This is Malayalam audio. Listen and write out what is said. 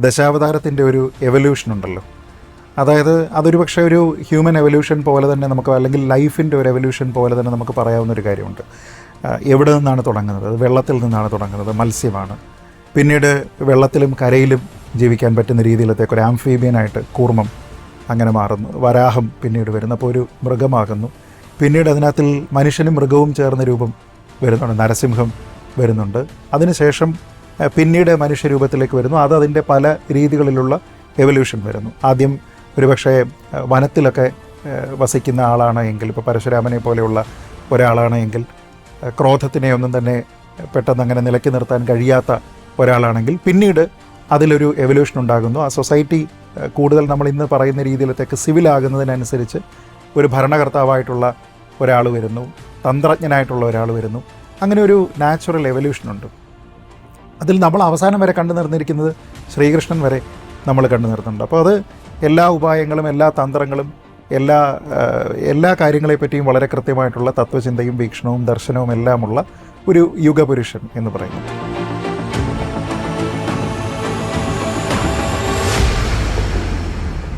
ദശാവതാരത്തിന്റെ ഒരു എവല്യൂഷൻ ഉണ്ടല്ലോ. അതായത് അതൊരു പക്ഷേ ഒരു ഹ്യൂമൻ എവല്യൂഷൻ പോലെ തന്നെ നമുക്ക് അല്ലെങ്കിൽ ലൈഫിന്റെ ഒരു എവല്യൂഷൻ പോലെ തന്നെ നമുക്ക് പറയാവുന്ന ഒരു കാര്യമുണ്ട്. എവിടെ നിന്നാണ് തുടങ്ങുന്നത്? വെള്ളത്തിൽ നിന്നാണ് തുടങ്ങുന്നത് മത്സ്യമാണ്. പിന്നീട് വെള്ളത്തിലും കരയിലും ജീവിക്കാൻ പറ്റുന്ന രീതിയിലത്തേക്ക് ഒരു ആംഫീബിയനായിട്ട് കൂർമ്മം അങ്ങനെ മാറുന്നു. വരാഹം പിന്നീട് വരുന്നു. അപ്പോൾ ഒരു മൃഗമാകുന്നു. പിന്നീട് അതിനകത്തിൽ മനുഷ്യനും മൃഗവും ചേർന്ന രൂപം വരുന്നുണ്ട്. നരസിംഹം വരുന്നുണ്ട്. അതിനുശേഷം പിന്നീട് മനുഷ്യരൂപത്തിലേക്ക് വരുന്നു. അത് അതിന്റെ പല രീതികളിലുള്ള എവല്യൂഷൻ വരുന്നു. ആദ്യം ഒരുപക്ഷെ വനത്തിലൊക്കെ വസിക്കുന്ന ആളാണ് എങ്കിൽ ഇപ്പോൾ പരശുരാമനെ പോലെയുള്ള ഒരാളാണ് എങ്കിൽ ക്രോധത്തിനെ ഒന്നും തന്നെ പെട്ടെന്ന് അങ്ങനെ നിലക്കി നിർത്താൻ കഴിയാത്ത ഒരാളാണെങ്കിൽ പിന്നീട് അതിലൊരു എവല്യൂഷൻ ഉണ്ടാകുന്നു. ആ സൊസൈറ്റി കൂടുതൽ നമ്മൾ ഇന്ന് പറയുന്ന രീതിയിലത്തേക്ക് സിവിലാകുന്നതിനനുസരിച്ച് ഒരു ഭരണകർത്താവായിട്ടുള്ള ഒരാൾ വരുന്നു. തന്ത്രജ്ഞനായിട്ടുള്ള ഒരാൾ വരുന്നു. അങ്ങനെ ഒരു നാച്ചുറൽ എവല്യൂഷൻ ഉണ്ട്. അതിൽ നമ്മൾ അവസാനം വരെ കണ്ടു നിർന്നിരിക്കുന്നത് ശ്രീകൃഷ്ണൻ വരെ നമ്മൾ കണ്ടു നിർത്തുന്നുണ്ട്. അപ്പോൾ അത് എല്ലാ ഉപായങ്ങളും എല്ലാ തന്ത്രങ്ങളും എല്ലാ എല്ലാ കാര്യങ്ങളെപ്പറ്റിയും വളരെ കൃത്യമായിട്ടുള്ള തത്വചിന്തയും വീക്ഷണവും ദർശനവും എല്ലാമുള്ള ഒരു യുഗപുരുഷൻ എന്ന് പറയുന്നു.